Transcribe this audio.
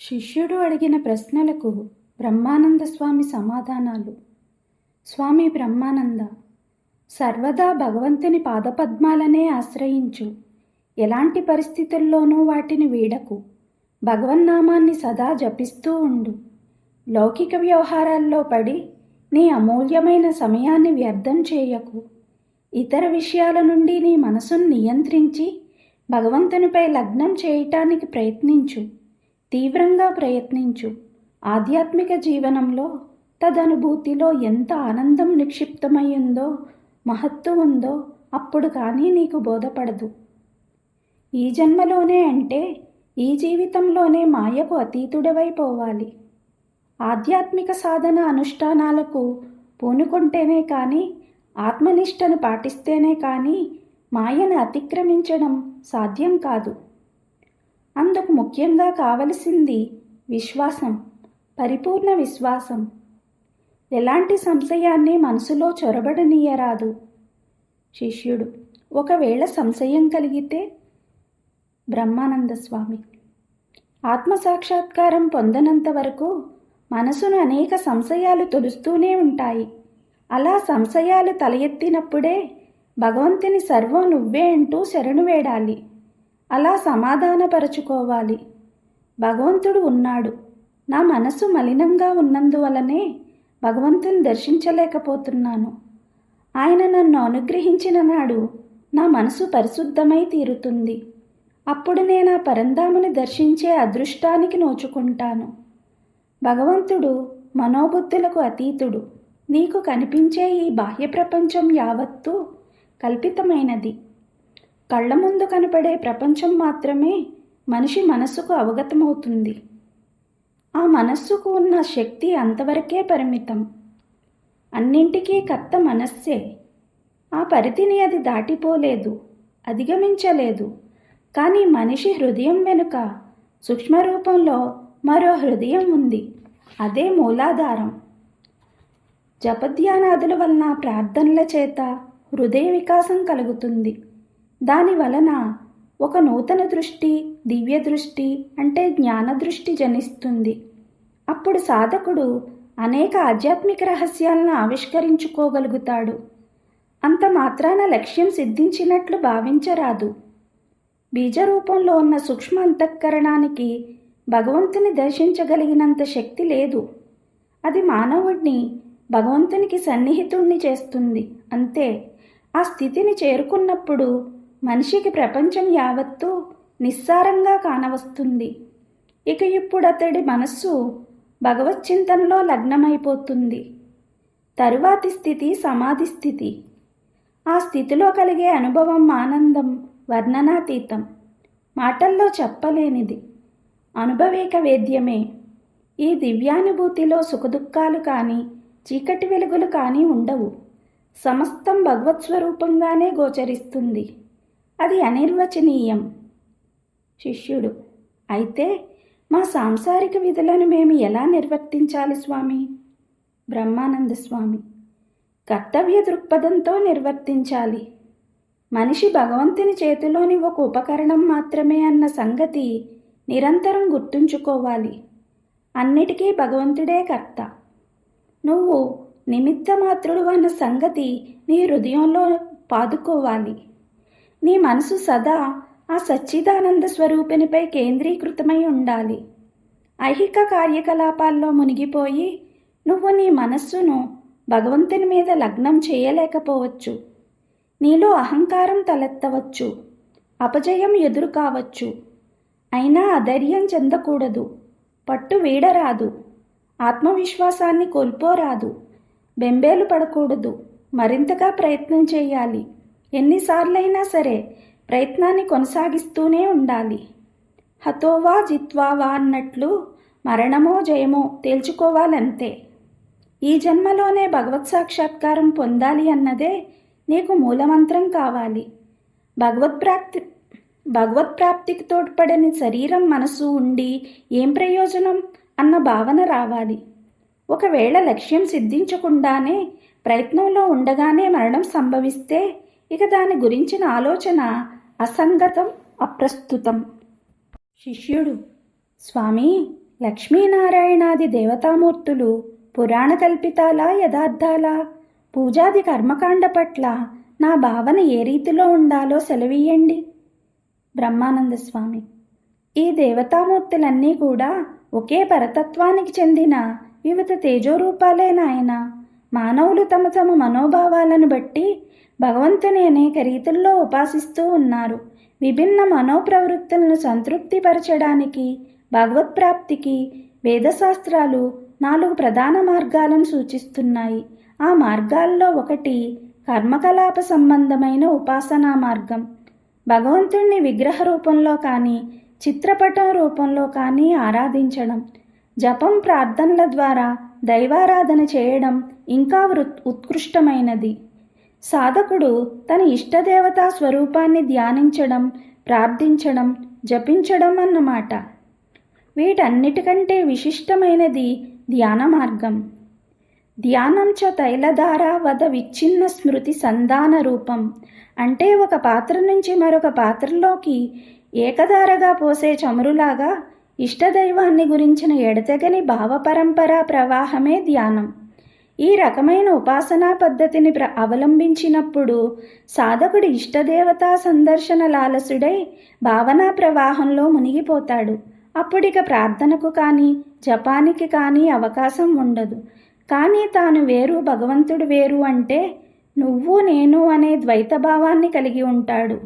శిష్యుడు అడిగిన ప్రశ్నలకు బ్రహ్మానంద స్వామి సమాధానాలు. స్వామి బ్రహ్మానంద సర్వదా భగవంతుని పాదపద్మాలనే ఆశ్రయించు. ఎలాంటి పరిస్థితుల్లోనూ వాటిని వీడకు. భగవన్నామాన్ని సదా జపిస్తూ ఉండు. లౌకిక వ్యవహారాల్లో పడి నీ అమూల్యమైన సమయాన్ని వ్యర్థం చేయకు. ఇతర విషయాల నుండి నీ మనసును నియంత్రించి భగవంతునిపై లగ్నం చేయటానికి ప్రయత్నించు. తీవ్రంగా ప్రయత్నించు. ఆధ్యాత్మిక జీవనంలో తదనుభూతిలో ఎంత ఆనందం నిక్షిప్తమయ్యిందో మహత్తు ఉందో అప్పుడు కానీ నీకు బోధపడదు. ఈ జన్మలోనే అంటే ఈ జీవితంలోనే మాయకు అతీతుడవైపోవాలి. ఆధ్యాత్మిక సాధన అనుష్ఠానాలకు పూనుకుంటేనే కానీ ఆత్మనిష్టను పాటిస్తేనే కానీ మాయను అతిక్రమించడం సాధ్యం కాదు. అందుకు ముఖ్యంగా కావలసింది విశ్వాసం పరిపూర్ణ విశ్వాసం. ఎలాంటి సంశయాన్ని మనసులో చొరబడనీయరాదు. శిష్యుడు ఒకవేళ సంశయం కలిగితే బ్రహ్మానంద స్వామి ఆత్మసాక్షాత్కారం పొందనంత వరకు మనసును అనేక సంశయాలు తొలుస్తూనే ఉంటాయి. అలా సంశయాలు తల ఎత్తినప్పుడే భగవంతుని సర్వం నువ్వే అంటూ శరణు వేడాలి. అలా సమాధానపరచుకోవాలి. భగవంతుడు ఉన్నాడు. నా మనసు మలినంగా ఉన్నందువలనే భగవంతుని దర్శించలేకపోతున్నాను. ఆయన నన్ను అనుగ్రహించిన నాడు నా మనసు పరిశుద్ధమై తీరుతుంది. అప్పుడు నేను ఆ పరంధాముని దర్శించే అదృష్టానికి నోచుకుంటాను. భగవంతుడు మనోబుద్ధులకు అతీతుడు. నీకు కనిపించే ఈ బాహ్య ప్రపంచం యావత్తూ కల్పితమైనది. కళ్ళ ముందు కనపడే ప్రపంచం మాత్రమే మనిషి మనస్సుకు అవగతమవుతుంది. ఆ మనస్సుకు ఉన్న శక్తి అంతవరకే పరిమితం. అన్నింటికీ కర్త మనస్సే. ఆ పరిధిని అది దాటిపోలేదు అధిగమించలేదు. కానీ మనిషి హృదయం వెనుక సూక్ష్మరూపంలో మరో హృదయం ఉంది. అదే మూలాధారం. జపధ్యానాదుల వలన ప్రార్థనల చేత హృదయ వికాసం కలుగుతుంది. దాని వలన ఒక నూతన దృష్టి దివ్య దృష్టి అంటే జ్ఞాన దృష్టి జనిస్తుంది. అప్పుడు సాధకుడు అనేక ఆధ్యాత్మిక రహస్యాలను ఆవిష్కరించుకోగలుగుతాడు. అంత మాత్రాన లక్ష్యం సిద్ధించినట్లు భావించరాదు. బీజరూపంలో ఉన్న సూక్ష్మ అంతఃకరణానికి భగవంతుని దర్శించగలిగినంత శక్తి లేదు. అది మానవుడిని భగవంతునికి సన్నిహితుణ్ణి చేస్తుంది. అంతే. ఆ స్థితిని చేరుకున్నప్పుడు మనిషికి ప్రపంచం యావత్తూ నిస్సారంగా కానవస్తుంది. ఇక ఇప్పుడు అతడి మనస్సు భగవత్ చింతనలో లగ్నమైపోతుంది. తరువాతి స్థితి సమాధి స్థితి. ఆ స్థితిలో కలిగే అనుభవం ఆనందం వర్ణనాతీతం. మాటల్లో చెప్పలేనిది. అనుభవేక వేద్యమే. ఈ దివ్యానుభూతిలో సుఖదుఖాలు కానీ చీకటి వెలుగులు కానీ ఉండవు. సమస్తం భగవత్ స్వరూపంగానే గోచరిస్తుంది. అది అనిర్వచనీయం. శిష్యుడు అయితే మా సాంసారిక విధులను మేము ఎలా నిర్వర్తించాలి స్వామి? బ్రహ్మానంద స్వామి కర్తవ్య దృక్పథంతో నిర్వర్తించాలి. మనిషి భగవంతుని చేతిలోని ఒక ఉపకరణం మాత్రమే అన్న సంగతి నిరంతరం గుర్తుంచుకోవాలి. అన్నిటికీ భగవంతుడే కర్త. నువ్వు నిమిత్త మాత్రుడు అన్న సంగతి నీ హృదయంలో పాదుకోవాలి. నీ మనసు సదా ఆ సచ్చిదానంద స్వరూపినిపై కేంద్రీకృతమై ఉండాలి. ఐహిక కార్యకలాపాల్లో మునిగిపోయి నువ్వు నీ మనస్సును భగవంతుని మీద లగ్నం చేయలేకపోవచ్చు. నీలో అహంకారం తలెత్తవచ్చు. అపజయం ఎదురు కావచ్చు అయినా అధైర్యం చెందకూడదు. పట్టు వీడరాదు. ఆత్మవిశ్వాసాన్ని కోల్పోరాదు. బెంబేలు పడకూడదు. మరింతగా ప్రయత్నం చేయాలి. ఎన్నిసార్లైనా సరే ప్రయత్నాన్ని కొనసాగిస్తూనే ఉండాలి. హతోవా జిత్వావా అన్నట్లు మరణమో జయమో తేల్చుకోవాలంతే. ఈ జన్మలోనే భగవత్ సాక్షాత్కారం పొందాలి అన్నదే నీకు మూలమంత్రం కావాలి. భగవత్ ప్రాప్తి భగవత్ ప్రాప్తికి తోడ్పడని శరీరం మనసు ఉండి ఏం ప్రయోజనం అన్న భావన రావాలి. ఒకవేళ లక్ష్యం సిద్ధించకుండానే ప్రయత్నంలో ఉండగానే మరణం సంభవిస్తే ఇక దాని గురించిన ఆలోచన అసంగతం అప్రస్తుతం. శిష్యుడు స్వామి లక్ష్మీనారాయణాది దేవతామూర్తులు పురాణ కల్పితాలా యథార్థాలా? పూజాది కర్మకాండ పట్ల నా భావన ఏ రీతిలో ఉండాలో సెలవీయండి. బ్రహ్మానంద స్వామి ఈ దేవతామూర్తులన్నీ కూడా ఒకే పరతత్వానికి చెందిన వివిధ తేజోరూపాలే నాయన. మానవులు తమ తమ మనోభావాలను బట్టి భగవంతుని అనేక రీతుల్లో ఉపాసిస్తూ ఉన్నారు. విభిన్న మనోప్రవృత్తులను సంతృప్తిపరచడానికి భగవత్ప్రాప్తికి వేదశాస్త్రాలు నాలుగు ప్రధాన మార్గాలను సూచిస్తున్నాయి. ఆ మార్గాల్లో ఒకటి కర్మకలాప సంబంధమైన ఉపాసనా మార్గం. భగవంతుణ్ణి విగ్రహ రూపంలో కానీ చిత్రపటం రూపంలో కానీ ఆరాధించడం. జపం ప్రార్థనల ద్వారా దైవారాధన చేయడం ఇంకా వృ- ఉత్కృష్టమైనది. సాధకుడు తన ఇష్టదేవతా స్వరూపాన్ని ధ్యానించడం ప్రార్థించడం జపించడం అన్నమాట. వీటన్నిటికంటే విశిష్టమైనది ధ్యాన మార్గం. ధ్యానం చ తైలధార వద విచ్ఛిన్న స్మృతి సంధాన రూపం. అంటే ఒక పాత్ర నుంచి మరొక పాత్రలోకి ఏకధారగా పోసే చమురులాగా ఇష్టదైవాన్ని గురించిన ఎడతెగని భావపరంపరా ప్రవాహమే ధ్యానం. ఈ రకమైన ఉపాసనా పద్ధతిని ప్ర అవలంబించినప్పుడు సాధకుడు ఇష్టదేవతా సందర్శన లాలసుడై భావనా ప్రవాహంలో మునిగిపోతాడు. అప్పుడిక ప్రార్థనకు కానీ జపానికి కానీ అవకాశం ఉండదు. కానీ తాను వేరు భగవంతుడు వేరు అంటే నువ్వు నేను అనే ద్వైత భావాన్ని కలిగి ఉంటాడు.